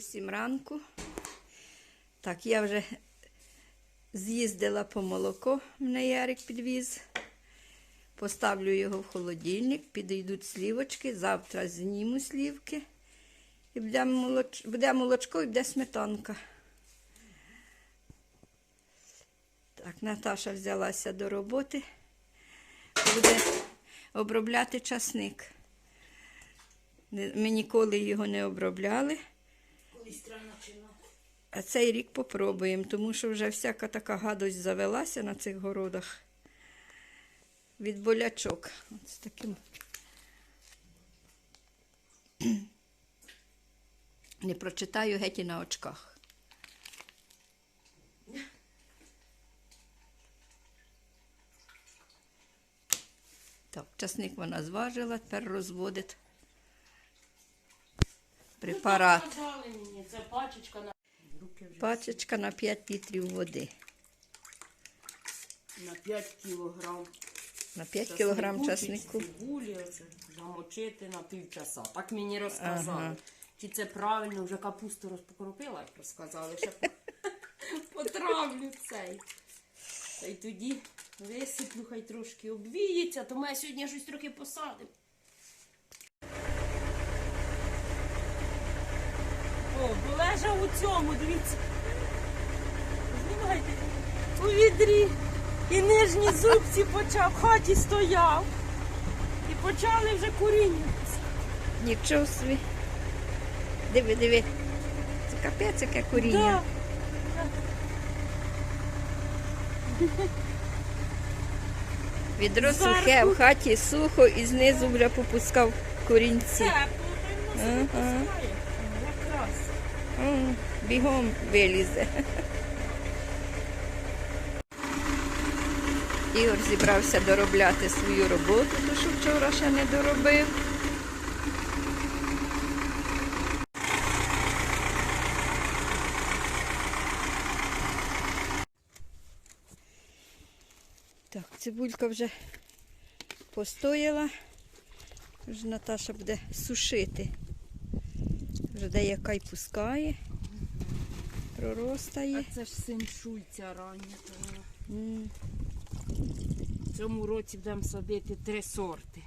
всім ранку. Так, я вже з'їздила по молоко, мене Ярик підвіз. Поставлю його в холодильник, підійдуть слівочки. Завтра зніму слівки. І буде, молоч... буде молочко і буде сметанка. Так, Наташа взялася до роботи. Буде обробляти часник. Ми ніколи його не обробляли. А цей рік попробуємо, тому що вже всяка така гадость завелася на цих городах. Від болячок. З таким. Не прочитаю геть і на очках. Так, часник вона зважила, тепер розводить препарат. Ну, так сказали мені, це пачечка на Пачечка на 5 літрів води. на 5 кілограм. На 5 кілограм часнику. Цибулі оце замочити на півчаса. Так мені розказали. Ага. Чи це правильно, вже капусту розпокропила, як розказали, ще потравлю цей. Та й тоді висиплю, хай трошки обвіється, то ми сьогодні щось трохи посадимо. О, полежав у цьому, дивіться. Знімайте. У відрі. І нижні зубці почав, в хаті стояв. І почали вже куріння. Нічого собі. Диви, диви. Це капець, яке коріння. Да. Відро Зверху. сухе, в хаті сухо і знизу вже попускав корінці. Тепло, й Ага. Якраз. М, Бігом вилізе. Ігор зібрався доробляти свою роботу, ту, що вчора ще не доробив. Так, цибулька вже постояла. Вже Наташа буде сушити. Вже деяка й пускає, проростає. А це ж син шуйця рання. В цьому році будемо садити три сорти.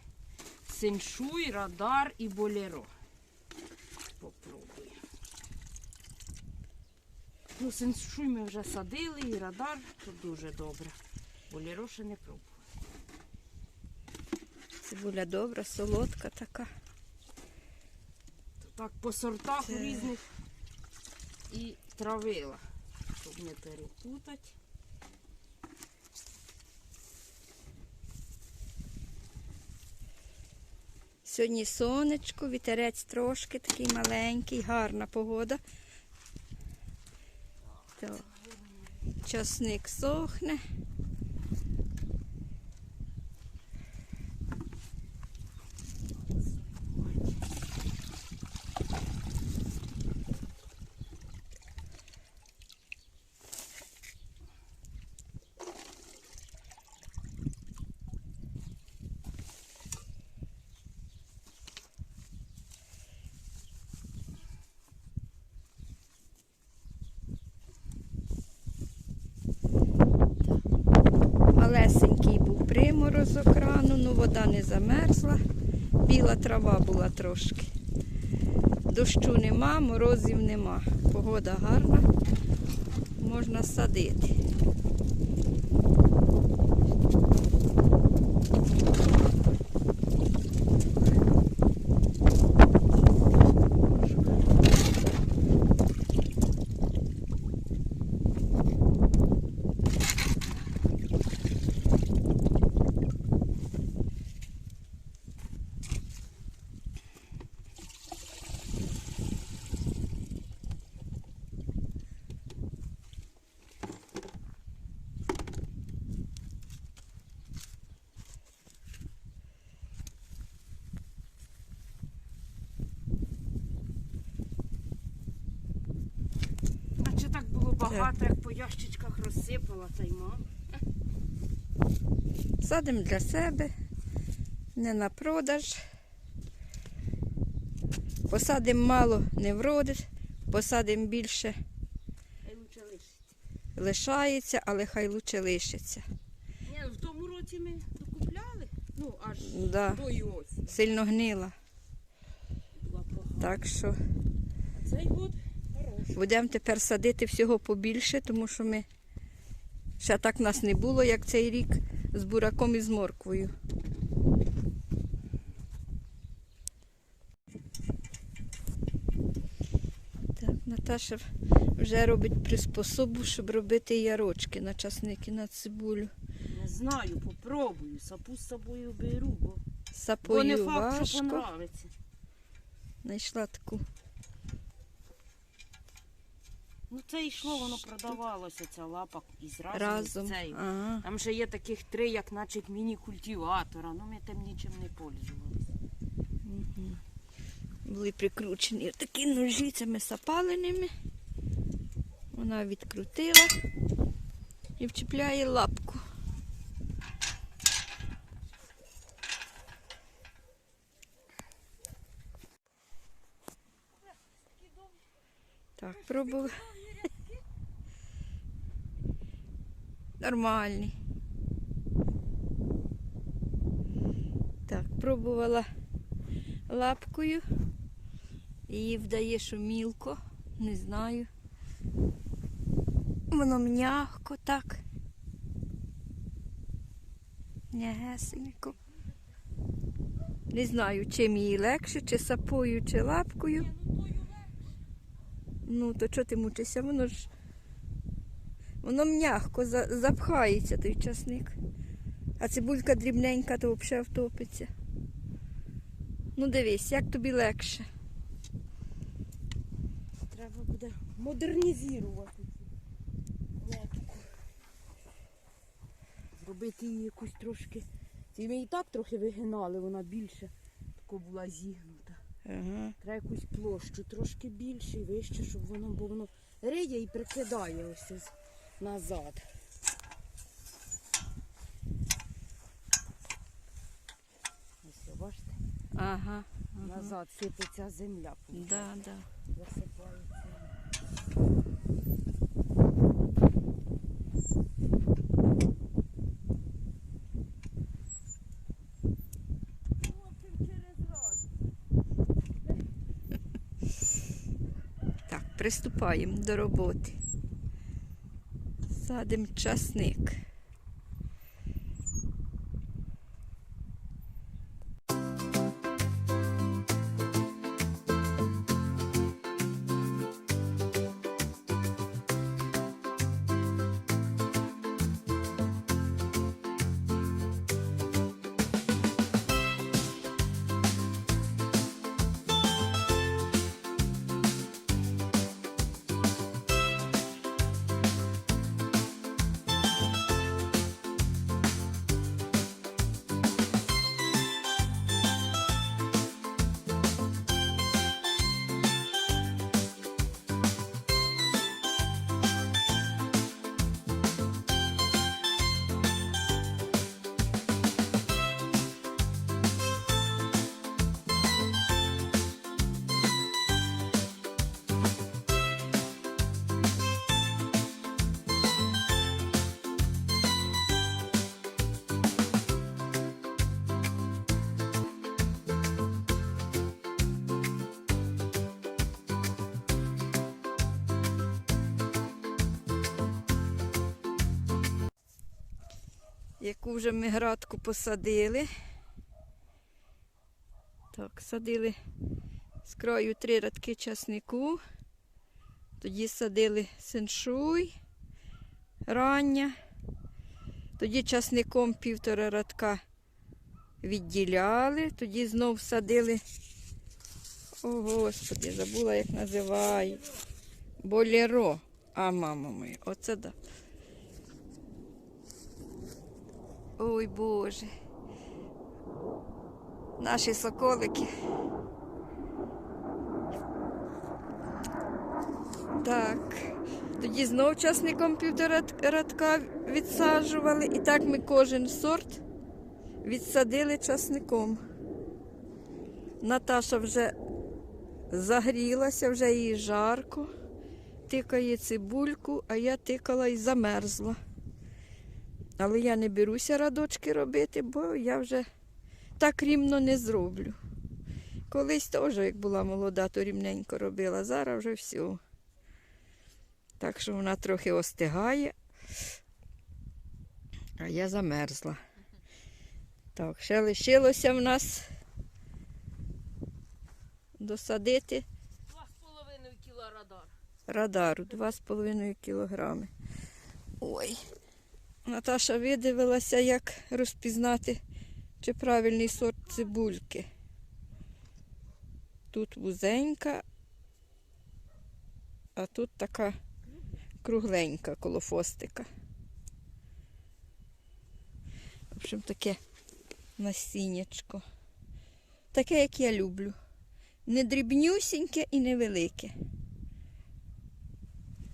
Синшуй, радар і болеро. Попробуємо. Ну, синшуй ми вже садили і радар, то дуже добре. Болеро ще не пробували. Цибуля добра, солодка така. То так по сортах Це- різних і травила, щоб не перепутати. Сьогодні сонечко, вітерець трошки такий маленький, гарна погода. Так. Часник сохне. Був приморозок рану, ну вода не замерзла. Біла трава була трошки. Дощу нема, морозів нема. Погода гарна, можна садити. А чи так було багато, як по ящичках розсипала, та й мам. Садимо для себе, не на продаж. Посадимо мало, не вродить. Посадимо більше, Хай лучше лишиться. лишається, але хай лучше лишиться. Ні, в тому році ми докупляли. Ну, аж Да. тої осінь. Сильно гнила. Була погана. Так що Цей год. Будемо тепер садити всього побільше, тому що ми ще так нас не було, як цей рік, з бураком і з морквою. Так, Наташа вже робить приспособу, щоб робити ярочки на часники, на цибулю. Не знаю, попробую. Сапу з собою беру, бо, бо не факт, що понравиться. Знайшла таку. Ну це йшло, воно продавалося, ця лапа із разом. Разом. З цею. Ага. Там ще є таких три, як наче міні-культиватора. Ну ми тим нічим не пользувалися. Мгм. Були прикручені такі ножі цими сапаленими. Вона відкрутила і вчіпляє лапку. Так, пробувала. Нормальні. Так, пробувала лапкою. Її вдає, що мілко, не знаю. Воно м'яко так. М'ягесенько. Не знаю, чим їй легше, чи сапою, чи лапкою. Ну, то чого ти мучишся? Воно ж. Воно м'ягко запхається той часник. А цибулька дрібненька, то взагалі втопиться. Ну дивись, як тобі легше. Треба буде модернізувати цю лапку. Зробити її якусь трошки. Ці ми і так трохи вигинали, вона більше тако була зігнута. Ага. Треба якусь площу трошки більше і вище, щоб воно, бо воно риє і прикидає ось ось назад. Ось, бачите, Ага. ага. назад сипеться земля. Да, да. Засипається. Так, приступаємо до роботи. Садимо часник. Яку вже ми градку посадили. Так, садили з краю три радки часнику. Тоді садили сеншуй рання. Тоді часником півтора радка відділяли. Тоді знов садили. О, Господи, забула, як називають. Болеро. А, мама моя, оце да. Ой Боже. Наші соколики. Так. Тоді знов часником півтора радка відсаджували. І так ми кожен сорт відсадили часником. Наташа вже Загрілася, вже їй жарко. Тикає цибульку, а я тикала і замерзла. Але я не беруся радочки робити, бо я вже так рівно не зроблю. Колись теж, як була молода, то рівненько робила, зараз вже все. Так що вона трохи остигає, а я замерзла. Так, ще лишилося в нас досадити Два з половиною кіла радар. радару 2,5 кілограми. Ой. Наташа видивилася, як розпізнати, чи правильний сорт цибульки. Тут вузенька, а тут така кругленька коло фостика. В общем, таке насіннячко. Таке, як я люблю. Не дрібнюсіньке і невелике.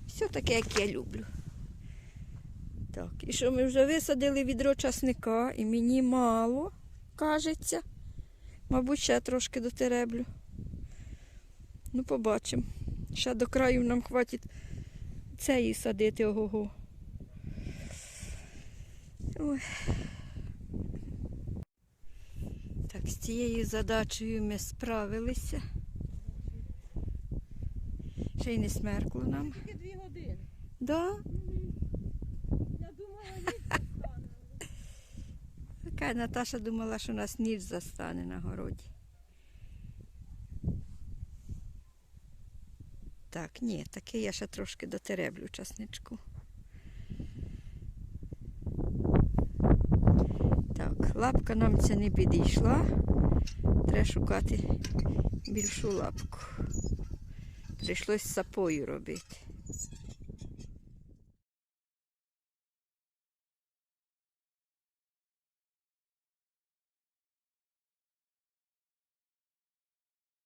Все таке, як я люблю. Так, і що ми вже висадили відро часника, і мені мало, кажеться. Мабуть, ще трошки дотереблю. Ну, побачимо. Ще до краю нам хватить цієї садити ого-го. Ой. Так, з цією задачею ми справилися. Ще й не смеркло нам. Тільки дві години. Да? Я думала, ніч стане. Така Наташа думала, що нас ніч застане на городі. Так, ні, таке я ще трошки дотереблю часничку. Так, лапка нам це не підійшла. Треба шукати більшу лапку. Прийшлось сапою робити.